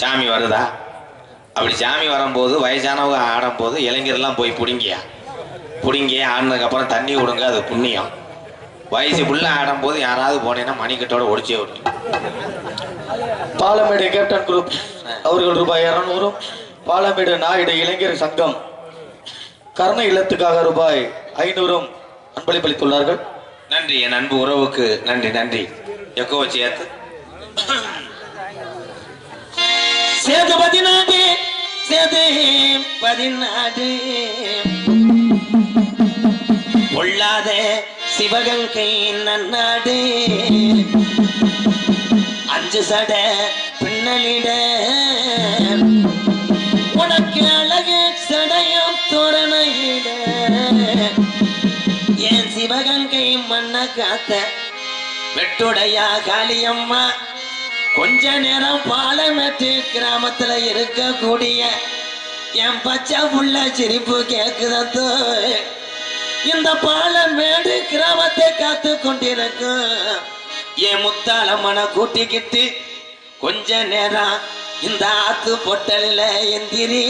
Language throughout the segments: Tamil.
சாமி வருதா? அப்படி சாமி வரும்போது வயசானவங்க ஆடும்போது இளைஞர்லாம் போய் பிடிங்கியா? பிடுங்கி ஆடினதுக்கப்புறம் தண்ணி விடுங்க அது புண்ணியம். வயசு புள்ள ஆடும்போது யாராவது போனேன்னா மணிக்கட்டோட ஒடிச்சே விட்டு. பாலமேடு கேப்டன் குரூப் அவர்கள் ரூபாய் இருநூறும் பாலமேடு நாயுடு இளைஞர் சங்கம் கர்ண இல்லத்துக்காக ரூபாய் ஐநூறும் அன்பளிப்பளித்துள்ளார்கள். நன்றி என் அன்பு உறவுக்கு நன்றி நன்றி. எக்கோ வச்சு ஏத்து சேது பதினாடு சேது பதினாடு பொல்லாத சிவகங்கை நன்னாடு. அஞ்சு சட பின்னலிட. உனக்கு அழகு சடையும் தோரணையிட. ஏன் சிவகங்கை மண்ண காத்த வெட்டுடையா காளியம்மா? கொஞ்ச நேரம் பாலமேட்டு கிராமத்துல இருக்கக்கூடிய என் பச்சை புள்ள சிரிப்பு கேக்குதோ இந்த பாலமேடு கிராமத்தை காத்து கொண்டிருக்கும். என் முத்தாளம்மனை கூட்டிக்கிட்டு கொஞ்ச நேரம் இந்த ஆத்து பொட்டலில் எந்திரி.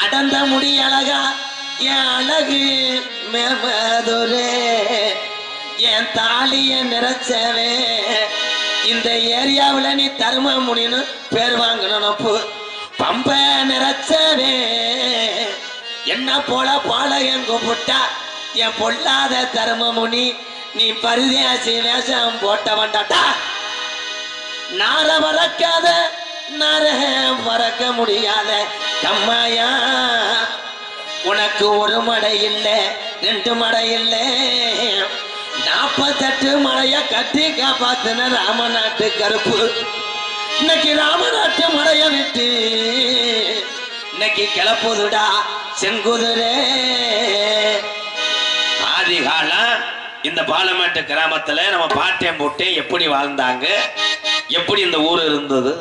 அடந்த முடி அழகா என் அழகு மேமதுரே என் தாலிய நிறைச்சவே. இந்த ஏரியாவுல நீ தர்ம முடின்னு பேர் வாங்கணும் பம்ப நிறச்சவே. என்ன போல பாலகம் கூப்பிட்டா என் பொல்லாத தர்மமுனி நீ பரிதியாசி வேஷம் போட்ட வேண்டாட்டா நார மறக்காத நார மறக்க முடியாத கம்மாயா. உனக்கு ஒரு மடை இல்லை ரெண்டு மடை இல்லை. மடைய கட்டி காப்பாத்தின ராமநாட்டு கருப்பு. இன்னைக்கு ராமநாட்டு மடைய விட்டு இன்னைக்கு கிளப்புதுடா செங்குதிரே. ஆதி காலம் இந்த பாலமேட்டு கிராமத்துல நம்ம பாட்டியம் போட்டு எப்படி வாழ்ந்தாங்க? எப்படி இந்த ஊர் இருந்தது?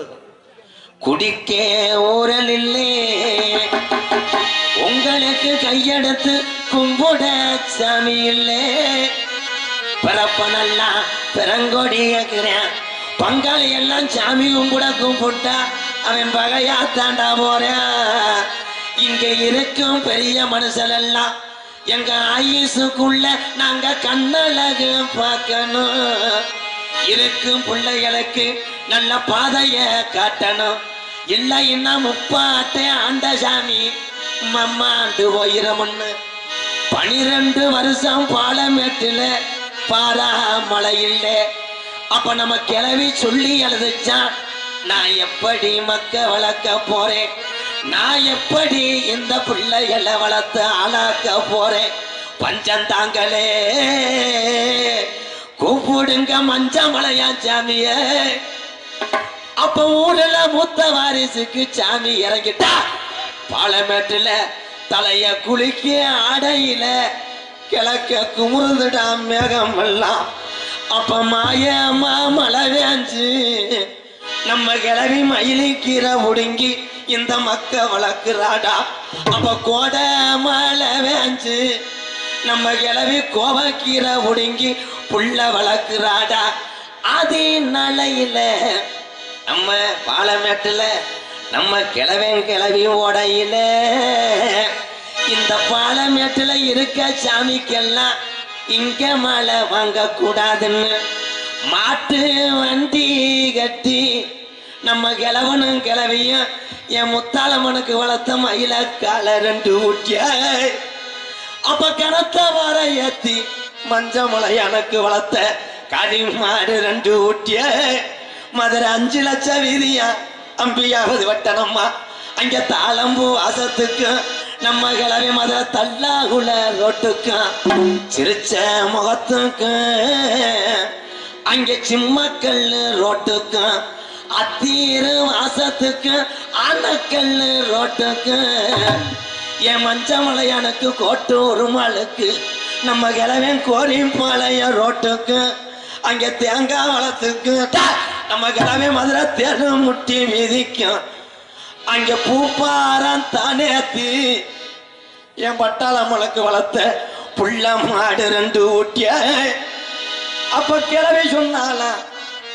குடிக்க ஊரல் இல்லை. உங்களுக்கு கையெடுத்து கும்பிட சாமி இல்லை. பிறப்பனெல்லாம் பிறங்கோடி கேட்கிறேன் பங்காளி எல்லாம் சாமி கூட கும்பிட்டா அவன் பகையா தாண்டா போறேன். இங்க இருக்கும் பெரிய மனுஷன் எல்லாம் எங்க ஆயுசுக்குள்ள நாங்க கண்ணழகு பார்க்கணும். இருக்கும் பிள்ளைகளுக்கு நல்ல பாதைய காட்டணும். இல்லைன்னா முப்பாட்டை ஆண்ட சாமி மம்மாண்டு போயிரமுன்னு பனிரெண்டு வருஷம் பாலமேட்டுல பாரா மழை இல்லை அப்ப நம்ம கிளவி சொல்லி எழுதுச்சான் நான் எப்படி மக்க வளர்க்க போறேன்? நான் எப்படி இந்த பிள்ளைகளை வளர்த்து ஆளாக்க போறேன்? பஞ்சம் தாங்களே. கூப்பிடுங்க மஞ்ச மலையா சாமியே. அப்ப ஊர்ல மூத்த வாரிசுக்கு சாமி இறங்கிட்டா. பாலமேட்டுல தலைய குளிக்க அடையில கிழக்க குமுறுந்துட்டான் மேகம் எல்லாம் அப்ப மாயமா மழை வேஞ்சு நம்ம கிளவி மயிலிக்கீரை ஒடுங்கி இந்த மக்க வளர்க்குறாடா. அப்ப கோடை மழை வேஞ்சு நம்ம கிளவி கோவக்கீரை ஒடுங்கி புள்ள வளர்க்குறாடா. அது நலையில நம்ம பாலமேட்டுல நம்ம கிழவன் கிளவி ஓடையில இந்த பாலமேட்டுல இருக்க சாமிக்கெல்லாம் இங்க மழை வாங்க கூடாதுன்னு மாட்டு வண்டி கட்டி நம்ம கிழவனும் கிளவியும் என் முத்தாளம்மனுக்கு வளர்த்த மயில கால ரெண்டு ஊட்டிய. அப்ப கணத்த வர ஏத்தி மஞ்ச முளை எனக்கு வளர்த்த கடி மாடு ரெண்டு ஊட்டிய. மதுரை அஞ்சு லட்சம் வீதியா அம்பியாவது வட்டணம்மா அங்க தாளம்பு வாசத்துக்கும் நம்ம கிளவி மதுரை தள்ளாகுள்ள ரோட்டுக்கும் சிரிச்ச முகத்துக்கும் அங்கே சிம்மக்கல் ரோட்டுக்கும் அத்தீரு வாசத்துக்கு. ஆனக்கல்லு ரோட்டுக்கும் என் மஞ்சமலையானுக்கு ஒரு மலுக்கு. நம்ம கிழவன் கோரிப்பாளையம் ரோட்டுக்கு. அங்கே தேங்காய் வளத்துக்கு. நம்ம கிழவன் மதுரை தெரு முட்டி மிதிக்கும். அங்கே பூப்பாரம் தானேத்தி என் பட்டாளம்மனுக்கு வளர்த்த புள்ள மாடு ரெண்டு ஊட்டிய. அப்ப கிளவி சொன்னாலாம்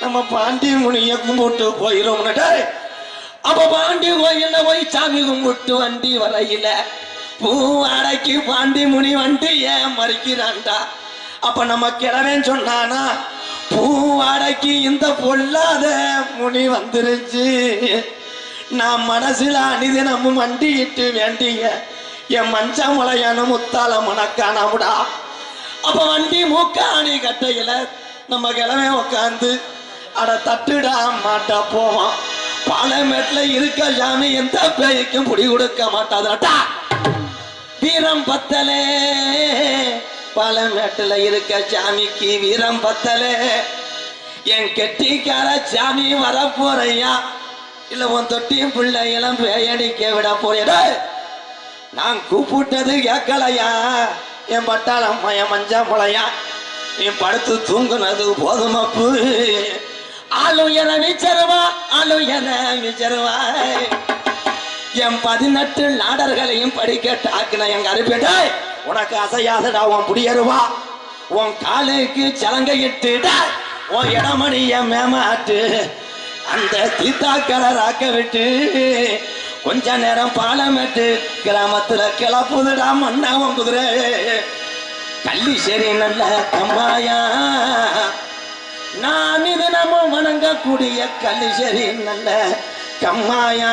நம்ம பாண்டி முனிய கும்பிட்டு போயிரும் அப்ப பாண்டி கோயில போய் சாமி கும்பிட்டு வண்டி வரையில பூ அடக்கி பாண்டி முனி வந்து ஏன் மறிக்கிறான்டா? அப்ப நம்ம கிழவன் சொன்னானா பூ அடக்கி இந்த பொல்லாத முனி வந்துருச்சு. நான் மனசுல அனிதினமும் மண்டியிட்டு வேண்டிய என் மஞ்ச முளையான முத்தால மணக்கானமுடா அப்ப வண்டி மூக்காணி கட்டையில நம்ம கிழமை உட்காந்து அட தட்டுடா மாட்டா போவான். பாலமேட்ல இருக்க சாமி எந்த பேய்க்கும் புடி கொடுக்க மாட்டாதுடா. வீரம் பத்தலே. பாலமேட்டுல இருக்க சாமிக்கு வீரம் பத்தலே. என் கெட்டிக்கார சாமி வரப்போறையா? இல்ல உன் தொட்டியும் பிள்ளை இளம் பேயடிக்க விட போறேடா நான் கூப்பிட்டது கேட்கலையா? என் பட்டாளம் என் மஞ்சா பழையா நீ படுத்து தூங்குனது போதுமப்பு ஆளும் என விச்சருவா ஆளும் என விச்சருவா. என் பதினெட்டு நாடர்களையும் படிக்க டாக்குன என் கருப்பேட்டை உனக்கு அசையாதடா உன் புடியருவா. உன் காலுக்கு சலங்கை இட்டுடா உன் இடமணிய மேமாட்டு அந்த தீத்தா கலராக்க விட்டு கொஞ்ச நேரம் பாலமேட்டு கிராமத்துல கிளப்புதுடா மண்ணாவும் குதிரை கள்ளி சரி நல்ல கம்மாயா நான் இது நம்ம வணங்கக்கூடிய கள்ளிசேரி நல்ல கம்மாயா.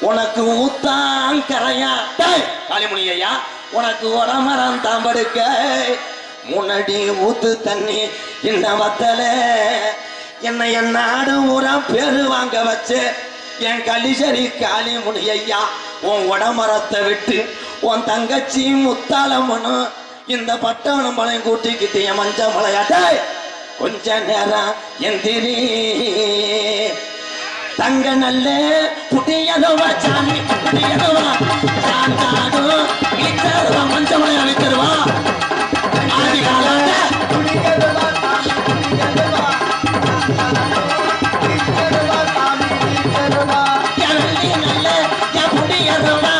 உனக்கு ஊத்தான் கரையா. காளிமுனியா உனக்கு உடமரம் தாம்படுக்க முன்னாடி ஊத்து தண்ணி இந்த வத்தல. என்னை என் நாடு ஊரா பேரு வாங்க வச்சு என் கள்ளிசரி காளிமுனி ஐயா உன் உடமரத்தை விட்டு உன் தங்கச்சி முத்தாளம்மனும் இந்த பட்டவனம் பழையம் கூட்டிக்கிட்டு என் மஞ்ச மலையாட்டாய் கொஞ்ச நேரம் எந்திரி. தங்க நல்ல புட்டியதுவா சாமி புட்டியதுவா. சாந்தாடு மஞ்ச மலையா வித்தருவா நல்ல என்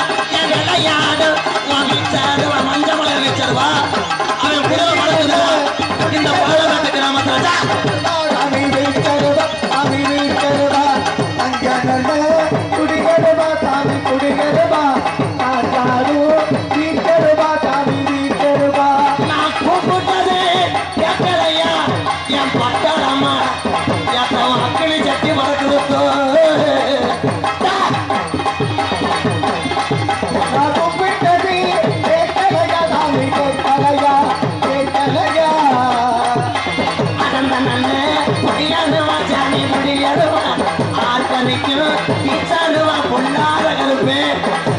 பொல்லாத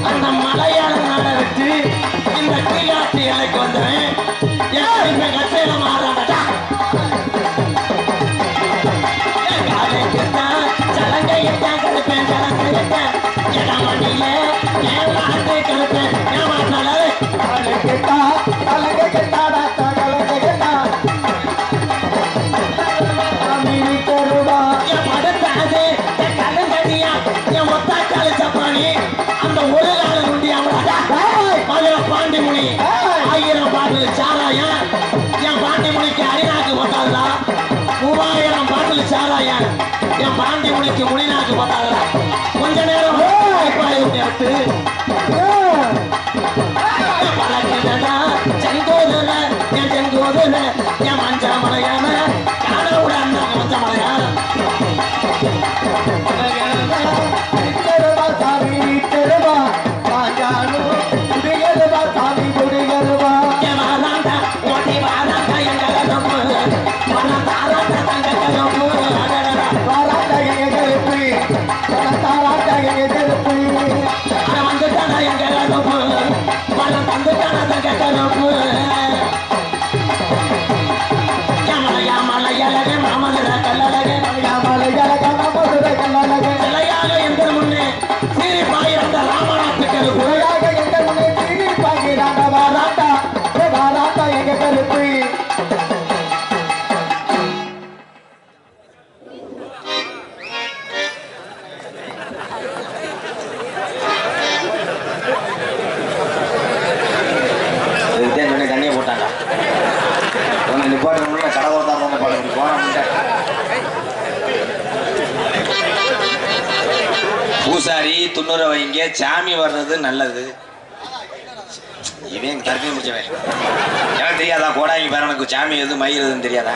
Yeah. பூசாரி துண்ணுற வைங்க சாமி வர்றது நல்லது. இவன் தரப்பி முடிச்சவன். எனக்கு தெரியாதா? கோடாங்கி எனக்கு சாமி எது மயிறதுன்னு தெரியாதா?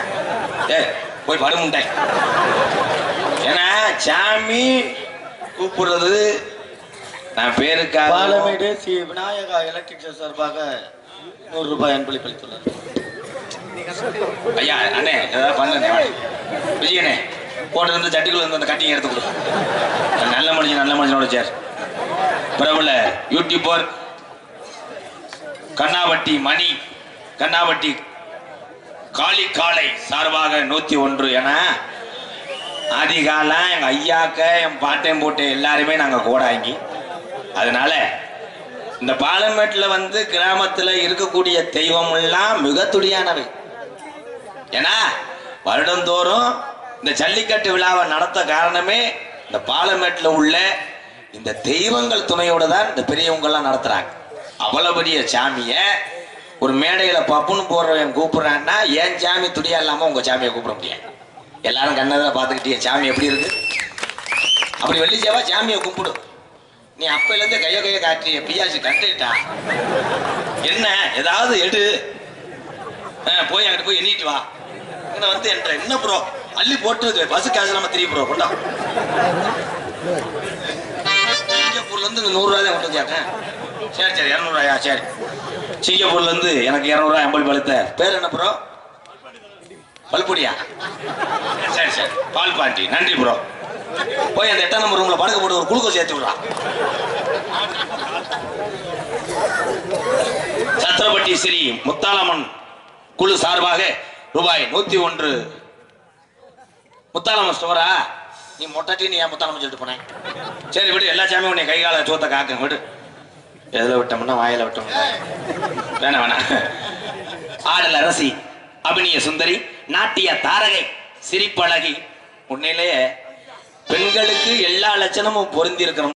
ஏ போய் படுமுட்டேன் ஏன்னா சாமி கூப்பிடுறது நான் பேருக்காக. பாலமேடு ஸ்ரீ விநாயகா எலக்ட்ரிக்ஸ் சார்பாக நூறு ரூபாய் அன்பளிப்பளித்துள்ளார் ஐயா அண்ணே ஏதாவது பண்ணுங்க. விஜயனே போட்டு இருந்து சட்டிக்குள்ள இருந்து அந்த கட்டிங் எடுத்து கொடு நல்ல மனுஷன் நல்ல மனுஷனோட சேர். பிரபல யூடியூபர் கண்ணாவட்டி மணி கண்ணாவட்டி காளி காலை சார்பாக நூத்தி ஒன்று என அதிகாலம் எங்க ஐயாக்க என் பாட்டையும் போட்டு எல்லாருமே நாங்க கோடாங்கி. அதனால இந்த பாலமேட்டுல வந்து கிராமத்துல இருக்கக்கூடிய தெய்வம் எல்லாம் மிக துடியானவை. ஏன்னா வருடந்தோறும் இந்த ஜல்லிக்கட்டு விழாவை நடத்த காரணமே இந்த பாலமேட்டில் உள்ள இந்த தெய்வங்கள் துணையோட தான் இந்த பெரியவங்கெல்லாம் நடத்துறாங்க. அவ்வளவு பெரிய சாமிய ஒரு மேடையில பப்புன்னு போடுறவன் கூப்பிடுறான்னா ஏன் சாமி துடியா இல்லாம உங்க சாமியை கூப்பிட முடியாது? எல்லாரும் கண்ணதில் பார்த்துக்கிட்டே சாமி எப்படி இருக்கு? அப்படி வெள்ளிச்சேவா சாமியை கும்பிடு. நீ அப்பையிலேருந்து கைய கைய காட்டி பியாச்சு கண்டுட்டா என்ன? ஏதாவது எடு. போய் அங்கிட்டு போய் எண்ணிட்டு வா. இங்க வந்து என்ற என்ன ப்ரோ அள்ளி போட்டு பஸ் காசு நம்ம திரும்பி ப்ரோ கொண்டா சிங்கப்பூர்ல இருந்து இந்த நூறு ரூபாய் கொண்டு கேட்டேன். சரி சரி இரநூறுவாயா? சரி. சிங்கப்பூர்ல இருந்து எனக்கு இரநூறுவா எண்பது பழுத்த. பேர் என்ன ப்ரோ பல்புடியா? சரி சரி. பால் பாண்டி. நன்றி ப்ரோ போய் அந்த எட்டாம் நம்பர் ரூம்ல படுக்க போட்டு ஒரு குளுக்கோஸ் ஏற்றி விடுறா. சத்திரப்பட்டி ஸ்ரீ முத்தாலம்மன் குழு சார்பாக ரூபாய் நூத்தி ஒன்று முத்தாலம்மன் ஸ்டோரா? நீ மொட்டட்டி நீ ஏன் முத்தாலம்மன் சொல்லிட்டு போனேன் சரி விடு எல்லா சாமியும் உன்னை கை கால சோத்த காக்க விடு. எதுல விட்டோம்னா வாயில விட்டோம்னா. வேணாம் வேணாம். ஆடல் அரசி அபிநய சுந்தரி நாட்டிய தாரகை சிரிப்பழகி. உன்னிலேயே பெண்களுக்கு எல்லா லட்சணமும் பொருந்தி இருக்கணும்